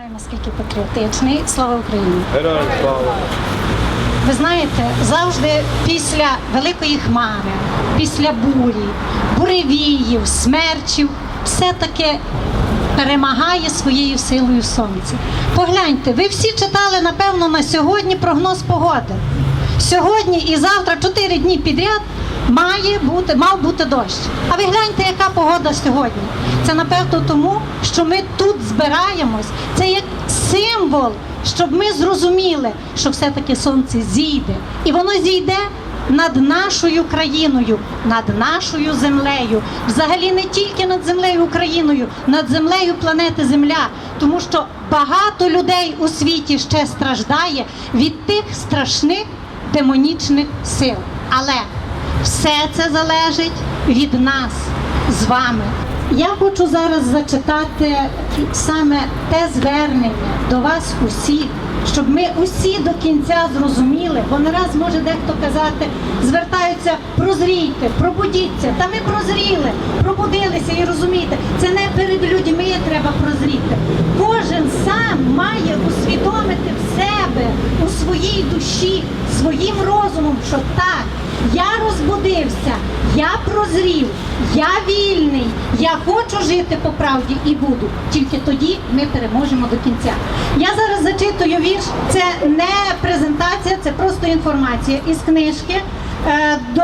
знаю, наскільки патріотичний. Слава Україні! Героям слава! Ви знаєте, завжди після великої хмари, після бурі, буревіїв, смерчів, все-таки перемагає своєю силою сонце. Погляньте, ви всі читали, напевно, на сьогодні прогноз погоди. Сьогодні і завтра, чотири дні підряд, має бути, мав бути дощ. А ви гляньте, яка погода сьогодні. Це напевно тому, що ми тут збираємось. Це як символ, щоб ми зрозуміли, що все-таки сонце зійде. І воно зійде над нашою країною, над нашою землею. Взагалі не тільки над землею Україною, над землею планети Земля. Тому що багато людей у світі ще страждає від тих страшних демонічних сил. Але все це залежить від нас з вами. Я хочу зараз зачитати саме те звернення до вас усіх, щоб ми усі до кінця зрозуміли, бо не раз може дехто казати, звертаються, прозрійте, пробудіться. Та ми прозріли, пробудилися і розумієте, це не перед людьми треба прозріти. Кожен сам має усвідомити в себе у своїй душі, своїм розумом, що так. Я розбудився, я прозрів, я вільний, я хочу жити по правді і буду. Тільки тоді ми переможемо до кінця. Я зараз зачитую вірш. Це не презентація, це просто інформація із книжки. Е, До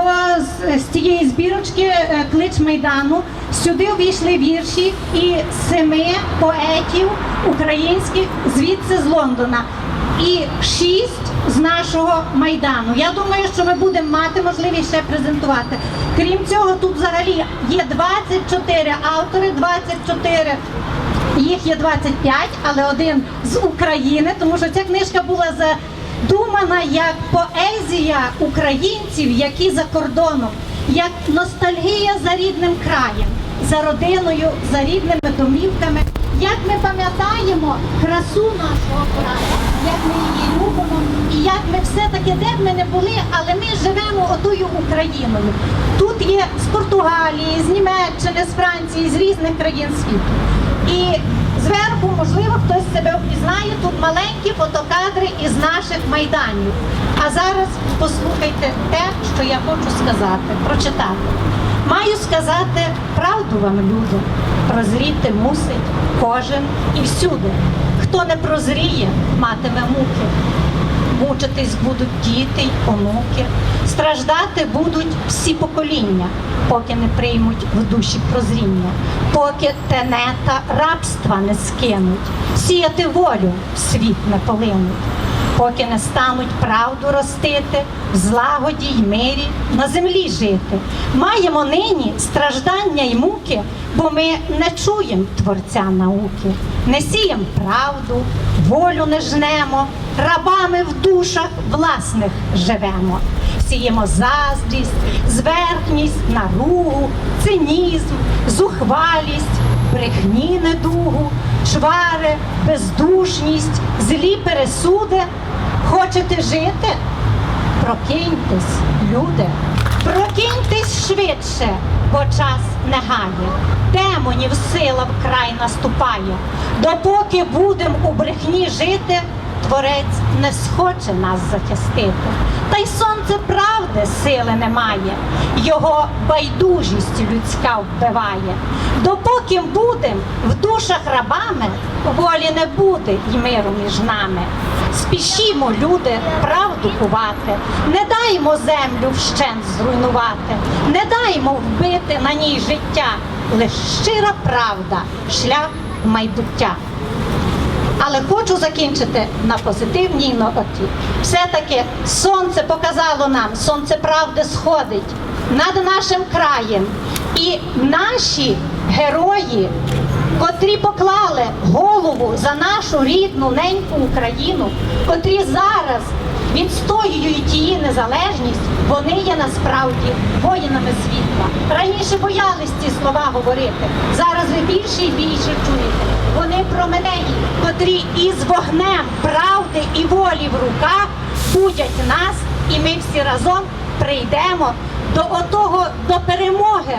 з- цієї збірочки е, клич майдану сюди увійшли вірші і семи поетів українських звідси з Лондона і шість з нашого майдану. Я думаю, що ми будемо мати можливість ще презентувати. Крім цього, тут взагалі є 24 автори, 24 їх є 25, але один з України, тому що ця книжка була задумана як поезія українців, які за кордоном, як ностальгія за рідним краєм, за родиною, за рідними домівками. Як ми пам'ятаємо красу нашого краю, як ми її любимо, і як ми все-таки, де б ми не були, але ми живемо отою Україною. Тут є з Португалії, з Німеччини, з Франції, з різних країн світу. І зверху, можливо, хтось себе впізнає, тут маленькі фотокадри із наших майданів. А зараз послухайте те, що я хочу сказати, прочитати. Маю сказати правду вам, люди. Прозріти мусить кожен і всюди. Хто не прозріє, матиме муки. Мучитись будуть діти й онуки, страждати будуть всі покоління, поки не приймуть в душі прозріння, поки тенета рабства не скинуть, сіяти волю в світ не полинуть, поки не стануть правду ростити, в злагоді й мирі на землі жити. Маємо нині страждання й муки, бо ми не чуємо творця науки, не сіємо правду, волю не жнемо, рабами в душах власних живемо. Сіємо заздрість, зверхність, наругу, цинізм, зухвалість, брехні недугу, чвари, бездушність, злі пересуди. Хочете жити? Прокиньтесь, люди, прокиньтесь швидше, бо час не гає. Демонів сила вкрай наступає. Допоки будем у брехні жити, творець не схоче нас захистити. Та й сонце правди сили немає, його байдужість людська вбиває. Допоки будем в душах рабами, волі не буде й миру між нами. Спішімо, люди, правду кувати, не даймо землю вщент зруйнувати, не даймо вбити на ній життя, лиш щира правда, шлях майбуття. Але хочу закінчити на позитивній ноті. Все-таки сонце показало нам, сонце правди сходить над нашим краєм. І наші герої, котрі поклали голову за нашу рідну неньку Україну, котрі зараз відстоюють її незалежність, вони є насправді воїнами світла. Раніше боялись ці слова говорити. Зараз ви більше і більше чуєте. Вони променені, котрі із вогнем правди і волі в руках будять нас, і ми всі разом прийдемо до отого до перемоги.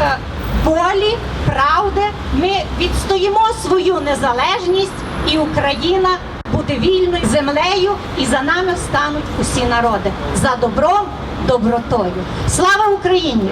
е, волі, правди. Ми відстоїмо свою незалежність, і Україна буде вільною землею, і за нами стануть усі народи за добром, добротою. Слава Україні!